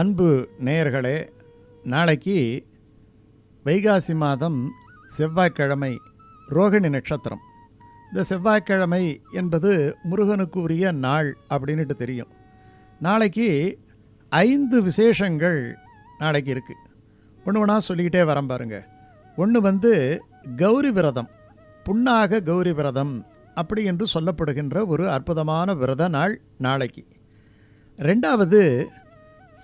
அன்பு நேயர்களே நாளைக்கு வைகாசி மாதம் செவ்வாய்க்கிழமை ரோகிணி நட்சத்திரம். இந்த செவ்வாய்க்கிழமை என்பது முருகனுக்கு உரிய நாள் அப்படின்ட்டு தெரியும். நாளைக்கு ஐந்து விசேஷங்கள் நாளைக்கு இருக்குது ஒன்று ஒன்றா சொல்லிக்கிட்டே வரேன் பாருங்க. ஒன்று வந்து கௌரி விரதம் புண்ணாக கௌரி விரதம் அப்படி என்று சொல்லப்படுகின்ற ஒரு அற்புதமான விரத நாள் நாளைக்கு. ரெண்டாவது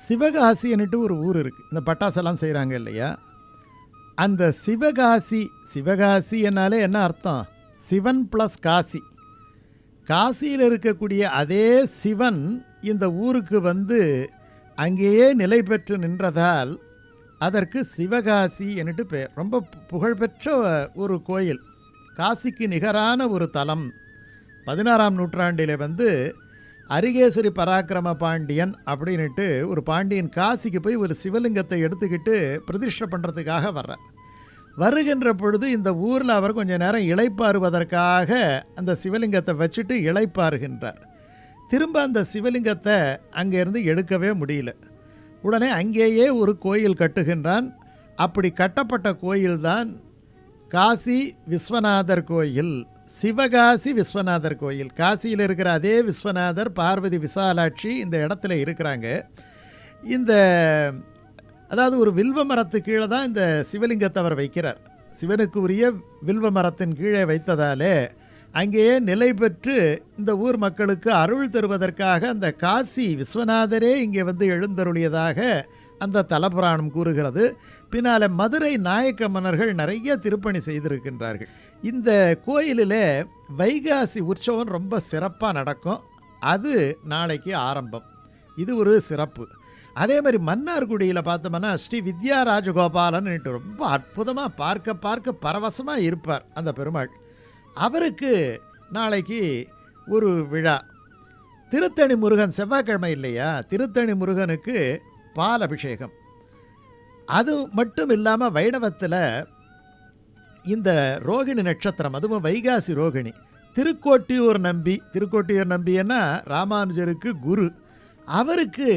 சிவகாசின்னுட்டு ஒரு ஊர் இருக்குது இந்த பட்டாசெல்லாம் செய்கிறாங்க இல்லையா? அந்த சிவகாசி சிவகாசி என்னாலே என்ன அர்த்தம்? சிவன் ப்ளஸ் காசி. காசியில் இருக்கக்கூடிய அதே சிவன் இந்த ஊருக்கு வந்து அங்கேயே நிலை பெற்று நின்றதால் அதற்கு சிவகாசி என்னட்டு பேர் ரொம்ப புகழ்பெற்ற ஒரு கோயில். காசிக்கு நிகரான ஒரு தலம். பதினாறாம் நூற்றாண்டில் வந்து அரிகேசரி பராக்கிரம பாண்டியன் அப்படின்னுட்டு ஒரு பாண்டியன் காசிக்கு போய் ஒரு சிவலிங்கத்தை எடுத்துக்கிட்டு பிரதிஷ்டை பண்ணுறதுக்காக வர்றார். வருகின்ற பொழுது இந்த ஊரில் அவர் கொஞ்ச நேரம் இழைப்பாருவதற்காக அந்த சிவலிங்கத்தை வச்சுட்டு இழைப்பாருகின்றார் திரும்ப அந்த சிவலிங்கத்தை அங்கேருந்து எடுக்கவே முடியல. உடனே அங்கேயே ஒரு கோயில் கட்டுகின்றான். அப்படி கட்டப்பட்ட கோயில்தான் காசி விஸ்வநாதர் கோயில் சிவகாசி விஸ்வநாதர் கோயில். காசியில் இருக்கிற அதே விஸ்வநாதர் பார்வதி விசாலாட்சி இந்த இடத்துல இருக்கிறாங்க. இந்த அதாவது ஒரு வில்வ மரத்து கீழே தான் இந்த சிவலிங்கத்தை அவர் வைக்கிறார். சிவனுக்கு உரிய வில்வ மரத்தின் கீழே வைத்ததாலே அங்கேயே நிலை பெற்று இந்த ஊர் மக்களுக்கு அருள் தருவதற்காக அந்த காசி விஸ்வநாதரே இங்கே வந்து எழுந்தருளியதாக அந்த தலபுராணம் கூறுகிறது பின்னால் மதுரை நாயக்க மன்னர்கள் நிறைய திருப்பணி செய்திருக்கின்றார்கள். இந்த கோயிலில் வைகாசி உற்சவம் ரொம்ப சிறப்பாக நடக்கும். அது நாளைக்கு ஆரம்பம். இது ஒரு சிறப்பு. அதே மாதிரி மன்னார்குடியில் பார்த்தோம்னா ஸ்ரீ வித்யா ராஜகோபாலன்னுட்டு ரொம்ப அற்புதமாக பார்க்க பார்க்க பரவசமாக இருப்பார் அந்த பெருமாள். அவருக்கு நாளைக்கு ஒரு விழா. திருத்தணி முருகன் செவ்வாய்க்கிழமை இல்லையா? திருத்தணி முருகனுக்கு பால் அபிஷேகம். அது மட்டும் இல்லாமல் வைணவத்தில் இந்த ரோகிணி நட்சத்திரம் அதுவும் வைகாசி ரோகிணி திருக்கோட்டியூர் நம்பி திருக்கோட்டியூர் நம்பின்னா ராமானுஜருக்கு குரு. அவருக்கு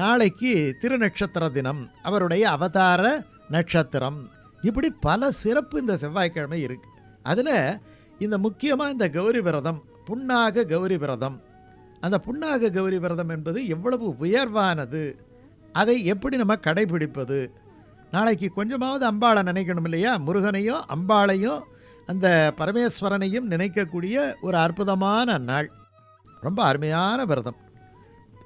நாளைக்கு திருநட்சத்திர தினம் அவருடைய அவதார நட்சத்திரம். இப்படி பல சிறப்பு இந்த செவ்வாய்க்கிழமை இருக்குது அதில் இந்த முக்கியமாக இந்த கௌரி விரதம் புண்ணாக கௌரி விரதம். அந்த புண்ணாக கௌரி விரதம் என்பது எவ்வளவு உயர்வானது? அதை எப்படி நம்ம கடைபிடிப்பது? நாளைக்கு கொஞ்சமாவது அம்பாளை நினைக்கணும் இல்லையா? முருகனையும் அம்பாளையும் அந்த பரமேஸ்வரனையும் நினைக்கக்கூடிய ஒரு அற்புதமான நாள். ரொம்ப அருமையான விரதம்.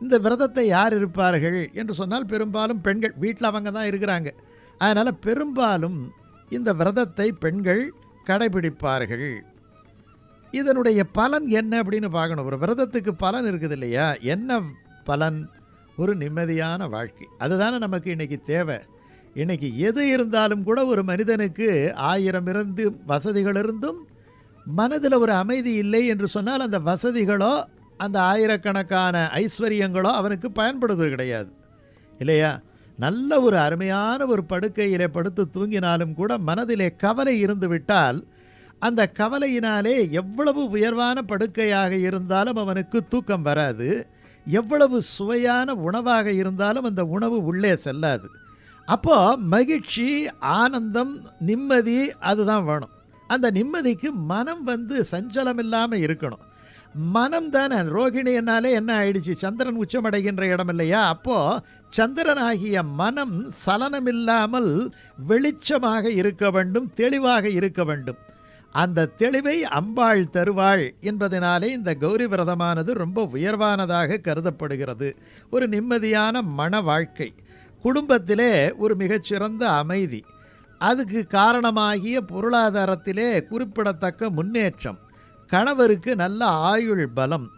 இந்த விரதத்தை யார் இருப்பார்கள் என்று சொன்னால் பெரும்பாலும் பெண்கள். வீட்டில் அவங்க தான் இருக்கிறாங்க. அதனால் பெரும்பாலும் இந்த விரதத்தை பெண்கள் கடைபிடிப்பார்கள். இதனுடைய பலன் என்ன அப்படின்னு பார்க்கணும். ஒரு விரதத்துக்கு பலன் இருக்குது இல்லையா? என்ன பலன்? ஒரு நிம்மதியான வாழ்க்கை. அதுதானே நமக்கு இன்றைக்கி தேவை. இன்றைக்கி எது இருந்தாலும் கூட ஒரு மனிதனுக்கு ஆயிரம் இருந்து வசதிகள் இருந்தும் மனதில் ஒரு அமைதி இல்லை என்று சொன்னால் அந்த வசதிகளோ அந்த ஆயிரக்கணக்கான ஐஸ்வர்யங்களோ அவனுக்கு பயன்படுவது கிடையாது. இல்லையா? நல்ல ஒரு அருமையான ஒரு படுக்கையிலே படுத்து தூங்கினாலும் கூட மனதிலே கவலை இருந்து விட்டால் அந்த கவலையினாலே எவ்வளவு உயர்வான படுக்கையாக இருந்தாலும் அவனுக்கு தூக்கம் வராது. எவ்வளவு சுவையான உணவாக இருந்தாலும் அந்த உணவு உள்ளே செல்லாது. அப்போது மகிழ்ச்சி ஆனந்தம் நிம்மதி அதுதான் வேணும். அந்த நிம்மதிக்கு மனம் வந்து சஞ்சலம் இல்லாமல் இருக்கணும். மனம் தானே ரோகிணியனாலே என்ன ஆயிடுச்சு? சந்திரன் உச்சமடைகின்ற இடம் இல்லையா? அப்போது சந்திரன் ஆகிய மனம் சலனமில்லாமல் வெளிச்சமாக இருக்க வேண்டும் தெளிவாக இருக்க வேண்டும். அந்த தெளிவை அம்பாள் தருவாள் என்பதனாலே இந்த கௌரி விரதமானது ரொம்ப உயர்வானதாக கருதப்படுகிறது. ஒரு நிம்மதியான மன வாழ்க்கை. குடும்பத்திலே ஒரு மிகச்சிறந்த அமைதி. அதுக்கு காரணமாகிய பொருளாதாரத்திலே குறிப்பிடத்தக்க முன்னேற்றம். கணவருக்கு நல்ல ஆயுள் பலம்.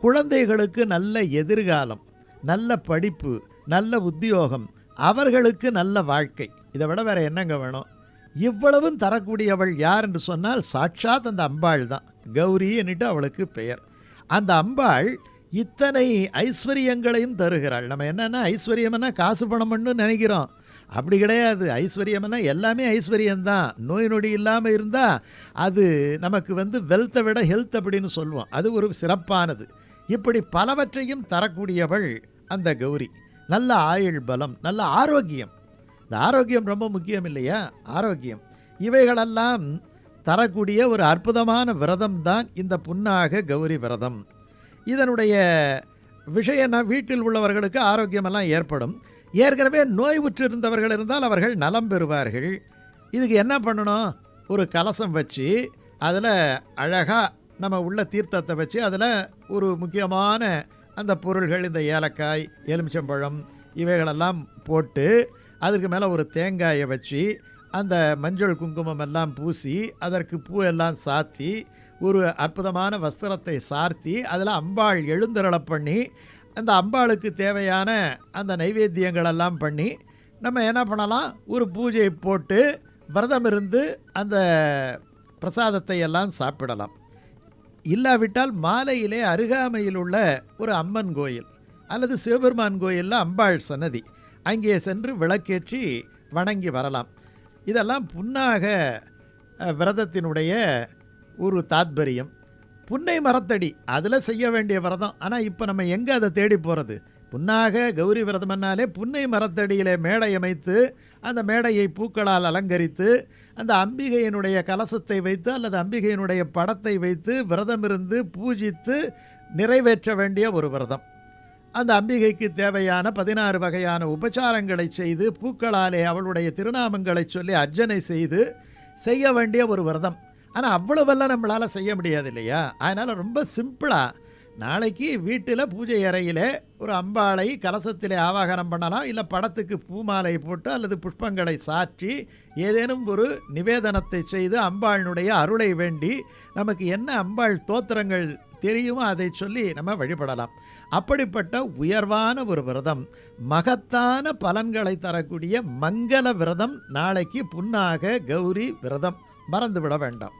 குழந்தைகளுக்கு நல்ல எதிர்காலம். நல்ல படிப்பு நல்ல உத்தியோகம். அவர்களுக்கு நல்ல வாழ்க்கை. இதை விட வேறு என்னங்க வேணும்? இவ்வளவும் தரக்கூடியவள் யார் என்று சொன்னால் சாட்சாத் அந்த அம்பாள் தான். கௌரி என்னிட்டு அவளுக்கு பெயர். அந்த அம்பாள் இத்தனை ஐஸ்வர்யங்களையும் தருகிறாள். நம்ம என்னென்னா ஐஸ்வர்யம்னா காசு பணம்னு நினைக்கிறோம். அப்படி கிடையாது. ஐஸ்வர்யம்னா எல்லாமே ஐஸ்வர்யம்தான் நோய் நொடி இல்லாமல் இருந்தால் அது நமக்கு வந்து வெல்த்தை விட ஹெல்த் அப்படின்னு சொல்லுவோம். அது ஒரு சிறப்பானது. இப்படி பலவற்றையும் தரக்கூடியவள் அந்த கௌரி. நல்ல ஆயுள் பலம் நல்ல ஆரோக்கியம். இந்த ஆரோக்கியம் ரொம்ப முக்கியம் இல்லையா? ஆரோக்கியம். இவைகளெல்லாம் தரக்கூடிய ஒரு அற்புதமான விரதம் தான் இந்த புன்னாக கௌரி விரதம். இதனுடைய விஷயம்னா வீட்டில் உள்ளவர்களுக்கு ஆரோக்கியமெல்லாம் ஏற்படும். ஏற்கனவே நோய் உற்றிருந்தவர்கள் இருந்தால் அவர்கள் நலம் பெறுவார்கள். இதுக்கு என்ன பண்ணணும்? ஒரு கலசம் வச்சு அதில் அழகாக நம்ம உள்ள தீர்த்தத்தை வச்சு அதில் ஒரு முக்கியமான அந்த பொருள்கள் இந்த ஏலக்காய் எலுமிச்சம்பழம் இவைகளெல்லாம் போட்டு அதுக்கு மேலே ஒரு தேங்காயை வச்சு அந்த மஞ்சள் குங்குமம் எல்லாம் பூசி அதற்கு பூ எல்லாம் சாத்தி ஒரு அற்புதமான வஸ்திரத்தை சார்த்தி அதில் அம்பாள் எழுந்தருளை பண்ணி அந்த அம்பாளுக்கு தேவையான அந்த நைவேத்தியங்கள் எல்லாம் பண்ணி நம்ம என்ன பண்ணலாம்? ஒரு பூஜை போட்டு விரதம் இருந்து அந்த பிரசாதத்தை எல்லாம் சாப்பிடலாம். இல்லாவிட்டால் மாலையிலே அருகாமையில் உள்ள ஒரு அம்மன் கோயில் அல்லது சிவபெருமான் கோயிலில் அம்பாள் சன்னதி. அங்கே சென்று விளக்கேற்றி வணங்கி வரலாம். இதெல்லாம் புன்னாக விரதத்தினுடைய ஒரு தாத்பரியம். புன்னை மரத்தடி அதில் செய்ய வேண்டிய விரதம். ஆனால் இப்போ நம்ம எங்கே அதை தேடி போகிறது புன்னாக கௌரி விரதம்னாலே புன்னை மரத்தடியிலே மேடை அமைத்து அந்த மேடையை பூக்களால் அலங்கரித்து அந்த அம்பிகையினுடைய கலசத்தை வைத்து அல்லது அம்பிகையினுடைய படத்தை வைத்து விரதம் இருந்து பூஜித்து நிறைவேற்ற வேண்டிய ஒரு விரதம். அந்த அம்பிகைக்கு தேவையான பதினாறு வகையான உபச்சாரங்களை செய்து பூக்களாலே அவளுடைய திருநாமங்களை சொல்லி அர்ச்சனை செய்து செய்ய வேண்டிய ஒரு விரதம். ஆனால் அவ்வளவெல்லாம் நம்மளால் செய்ய முடியாது இல்லையா? அதனால் ரொம்ப சிம்பிளாக நாளைக்கு வீட்டில் பூஜை அறையிலே ஒரு அம்பாளை கலசத்திலே ஆவாகனம் பண்ணலாம் இல்லை படத்துக்கு பூமாலை போட்டு அல்லது புஷ்பங்களை சாற்றி ஏதேனும் ஒரு நிவேதனத்தை செய்து அம்பாளினுடைய அருளை வேண்டி நமக்கு என்ன அம்பாள் தோத்திரங்கள் தெரியுமோ? அதை சொல்லி நம்ம வழிபடலாம். அப்படிப்பட்ட உயர்வான ஒரு விரதம் மகத்தான பலன்களை தரக்கூடிய மங்கள விரதம் நாளைக்கு புன்னாக கௌரி விரதம். மறந்துவிட வேண்டாம்.